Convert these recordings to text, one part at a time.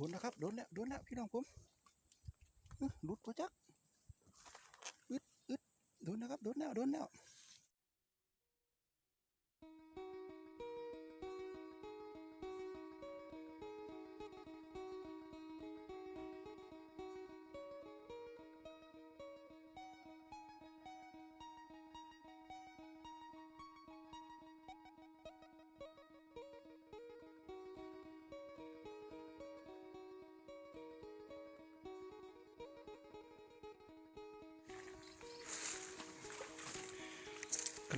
ดนนะครับโดนแล้วโดนแล้วพี่น้องผมหลุดปะจักอึดอึดโดนนะครับโดนแล้วโดนแล้ว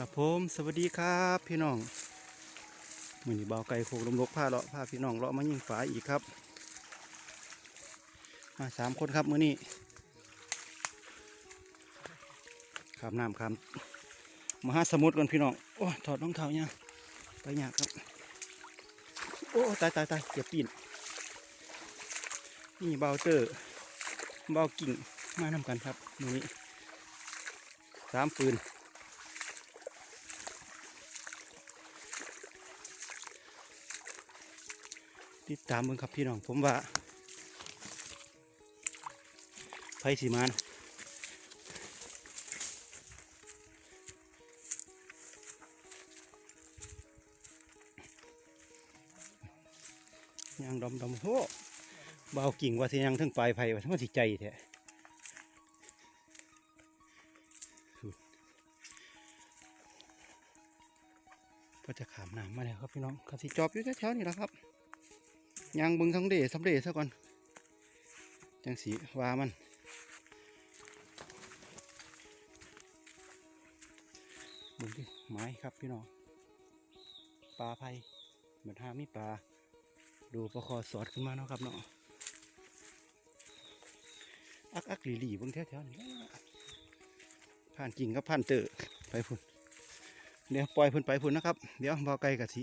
ครับผมสวัสดีครับพี่น้องมือนี้เบาไก่โคกลมลกผ้าเลาะผ้าพี่น้องเลาะมายิ่งฝาอีกครับ มาสามคนครับมือนี้ขามน้ำขามมหาสมุทรกันพี่น้องโอ้ถอดรองเท้าเนี่ยไปเนี่ยาครับ โอ้ตายตายตายเจ็บปีนนี่เบาเตอร์เบากิ่งมานำกันครับมือนี้สามปืน ติดตามเบิ่งครับพี่น้องผมว่าไฟสีมานยางดำดำโอ้เบากิ่งว่าสิยังถึงปลายไผ่ว่าทั้งสิใจแท้ก็จะขามน้ำมาแล้วครับพี่น้องก็สิจอบอยู่แถวๆนี่แหละครับ ยางบึงทั้งเดสำเร็จซะก่อน จังสีว่ามัน บึงที่ไม้ครับพี่น้องปลาไผ่เหมือนหามีปลา ดูประคอสอดขึ้นมาเนาะครับเนาะอักอักหลีหลีบึงแถวๆนี่แหละผ่านกิ่งกับผ่านเตอไปพุ่นเดี๋ยวปล่อยพุ่นไปพุ่นนะครับ เดี๋ยวเบาไกลกับสี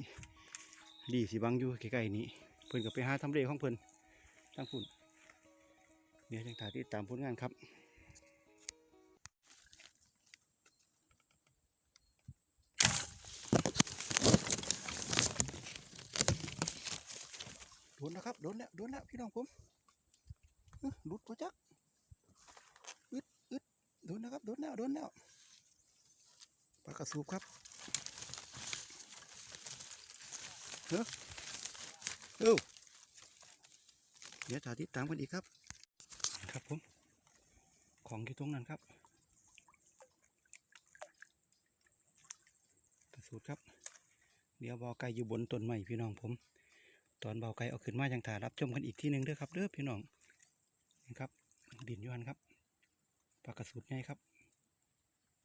หลีสีบังอยู่ใกล้ๆนี้ เพิ่นก็ไปหาทำเลของเพิ่นทั้งพุ่นเดี๋ยวจังถ่ายติดตามผลงานครับโดนนะครับโดนแล้วโดนแล้วพี่น้องผมอื้อหลุดปะจักอึดอึดโดนนะครับโดนแล้วโดนแล้วปลากระสูบครับเฮ้ เอ้าเดี๋ยวถ่ายติดตามกันอีกครับ ครับผม ของอยู่ตรงนั้นครับกระสูดครับ เดี๋ยวเบาไก่อยู่บนต้นไม้พี่น้องผม ตอนเบาไก่เอาขึ้นมายังถ่ายรับชมกันอีกที่หนึ่งเด้อครับเด้อพี่น้องนี่ครับดินยูหันครับปลากระสูดใหญ่ครับ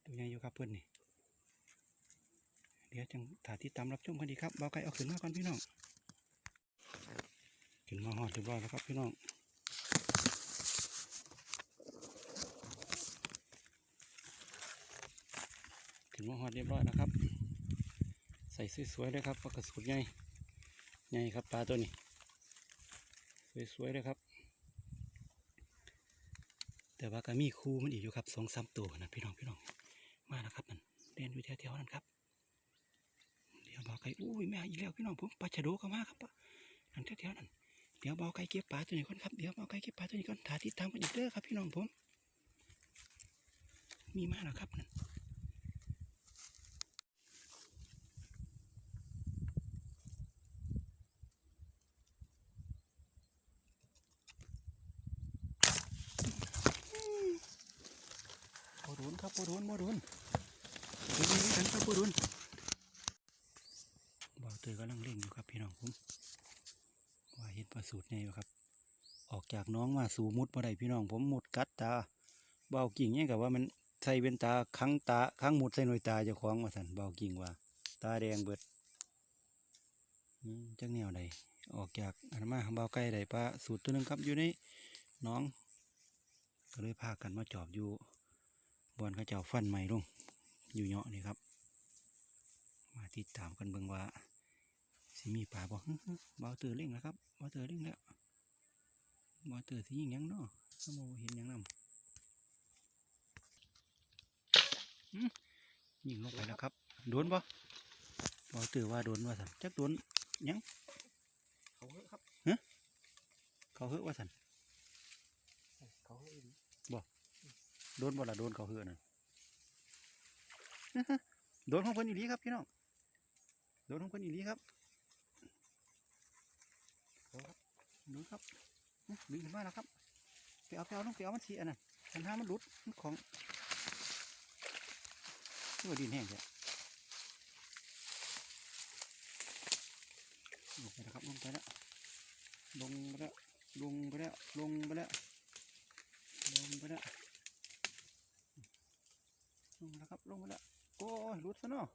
ตัวใหญ่อยู่ครับเพื่อนนี่เดี๋ยวจังถ่ายติดตามรับชมกันอีครับเบาไก่เอาขึ้นมาก่อนพี่น้อง ขึ้นมาหอดเรียบร้อยแล้วครับพี่น้องขึ้นมาหอดเรียบร้อยนะครับ ใส่สวยๆเลยครับปลากระสุนใหญ่ใหญ่ครับปลาตัวนี้ สวยๆเลยครับ แต่ว่าก็มีคูมันอีกอยู่ครับสองสามตัวนะพี่น้องพี่น้องมาแล้วครับนั่นเล่นอยู่แถวๆนั้นครับเดี๋ยวบอกใครอุ้ยแม่อีกแล้วพี่น้องผมปลาชะโดก็มาครับนั่นแถวๆนั้น เดี๋ยวเบาไก่เก็บปลาตัวนี้ก่อนครับ เดี๋ยวเบาไก่เก็บปลาตัวนี้ก่อนถ่ายติดตามกันอีกเด้อครับพี่น้องผม มีมากแล้วครับนั่นโบรุนครับโบรุนโบรุนดูนี่กันครับโบรุนบ่าวเตยกำลังเล่นอยู่ครับพี่น้องผม ปลาสูตรไงครับ ออกจากน้องมาสู่มุดมาได้พี่น้อง ผมมุดกัดตาเบากิ่งเนี่ยกับว่ามันใส่เป็นตาครั้งตาครั้งมุดใส่หน่วยตาจะคล้องมาสันเบากิ่งว่า ตาแดงเบิดจักแนวใดออกจากอันมาเบาไก่ใดปลาสูตรตัวนึงครับอยู่ในน้อง ก็เลยพากันมาจอบอยู่บอนเขาเจ้าฟันใหม่ลงอยู่เหาะนี่ครับ มาติดตามกันเบิ่งว่า สิมีป่าบ่ฮึฮึเบาเตือเร่งแล้วครับเบาเตือเร่งแล้วเบาเตือสิยิงหยังเนาะสมองเห็นหยังนำหึยิงลงไปแล้วครับ โดนบ่เบาเตือว่าโดนว่าสันจักโดนหยังเขาเถอะครับฮะเขาเฮือว่าสันเขาให้ดีโดนบ่ละโดนเขาเฮือนั่นโดนของเพิ่นอีหลีครับพี่น้องโดนของเพิ่นอีหลีครับโดนครับโดนครับดึงขึ้นมาแล้วครับไปเอาไปเอาลงไปเอามันสีอันนั้นอันห้ามันหลุดมันของนี่ว่าดินแห้งจ้ะลงไปแล้วครับลงไปแล้วลงไปแล้วลงไปแล้วลงไปแล้วลงไปแล้วลงแล้วครับลงไปแล้วโอ้ยหลุดซะเนาะ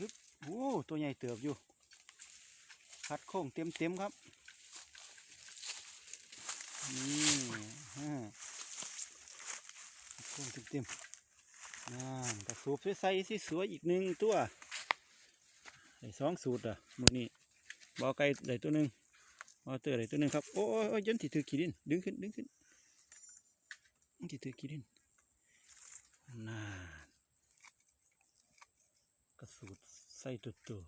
ลึบโอ้ตัวใหญ่เติบอยู่ พัดโค้งเต็มเต็มๆครับนี่ฮะโค้งเต็มเต็มๆนั่นกระสูบใส่สิสวยอีกหนึ่งตัวได้สองสูตรอะมือนี้บอไก่ได้ตัวหนึ่งบอเตอร์ได้ตัวหนึ่งครับโอ้ยยันที่ถือขีดินดึงขึ้นดึงขึ้นยันที่ถือขีดินน่ากระสูดใส่ตัวตัว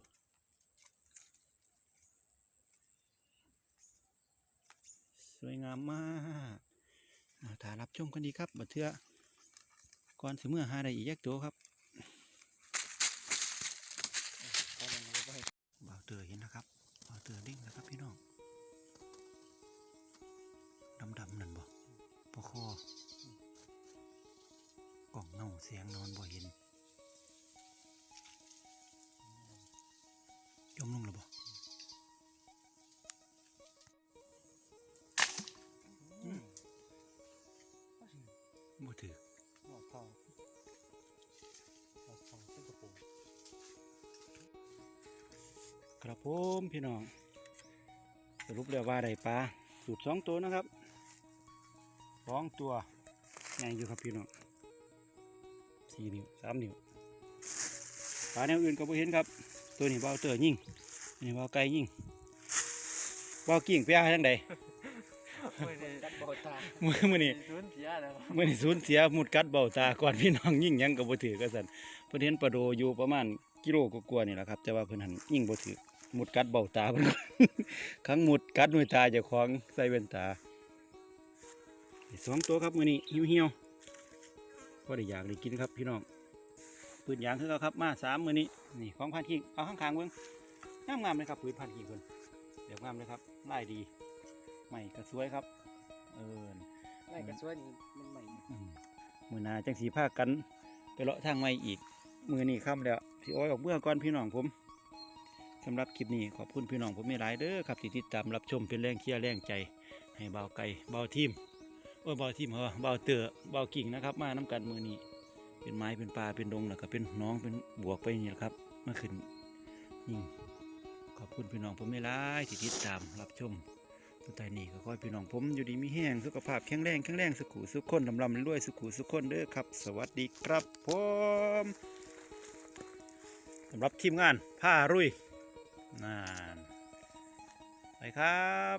สวยงามมากเอาถ่ารับชมกันดีครับบัดเทือก่อนสิเมื่อหาได้อีกยักตัวครับบ่าวเตือเห็นนะครับบ่าวเตือเด้งนะครับพี่น้องดำๆนั่นบ่ปอคอกล่องเงาเสียงนอนบ่เห็นจมลงแล้วบ่บ่ ครับผมพี่น้อง สรุปแล้วว่าได้ปลาสูตรสองตัวนะครับสองตัวใหญ่อยู่ครับพี่น้องสี่นิ้วสามนิ้วปลาแนวอื่นก็บ่เห็นครับ ตัวนี้เบาเตอร์ยิ่งอันนี้เบาไก่ยิ่งเบากิ่งไปอาทางใดไม่ได้ดับเบาตามือมือนี่สูญเสียแล้วมือนี่สูญเสียหมุดกัดเบาตาก่อนพี่น้องยิ่งหยังก็บ่ถือก็สั่นเพิ่นเห็นปลาโดอยู่ประมาณกิโลกว่าๆนี่แหละครับ แต่ว่าเพิ่นหันยิ่งบ่ถือ หมุดกัดเบาตาเพิ่นครั้งหมุดกัดหน่วยตาเจ้าของใส่แว่นตาสองตัวครับมือนี้หิวเหี่ยวๆก็ได้อยากได้กินครับพี่น้องปืนยางคือเขาครับมาสามมือนี้นี่ของพันทิ้งเอาข้างๆเบิ้งงามงามๆเลยครับปืนพันทิ้งเพิ่นเดี๋ยวงามเลยครับลายดีใหม่ก็สวยครับ เออไล่กระสวยนี่มันใหม่อืมมือหนาจังสีผ้ากันไปเลาะทางไม่อีกมือนี่ค่ำแล้วพี่อ้อยออกเมื่อก่อนพี่น้องผม สำหรับคลิปนี้ขอบคุณพี่น้องผมไม่หลายเด้อครับที่ติดตามรับชมเป็นแรงเชียร์แรงใจ ให้เบาไก่เบาทีมโอ้เบาทีมเหรอเบาเตอเบากิ่งนะครับ มาน้กันมือนี้เป็นไม้เป็นปลาเป็นดงแล้วก็เป็นน้องเป็นบวกไปนี่แหละครับเมื่อคืนยิ่งขอบคุณพี่น้องผมไม่หลายที่ติดตามรับชมสุดท้ายนี้ก็ขอให้พี่น้องผมอยู่ดีมีแห้งสุขภาพแข็งแรงแข็งแรงสุขุสุขคนลำลำรวยสุขุสุขคนเด้อครับ สวัสดีครับผมสำหรับทีมงานผ้ารุ่ย นั่นไปครับ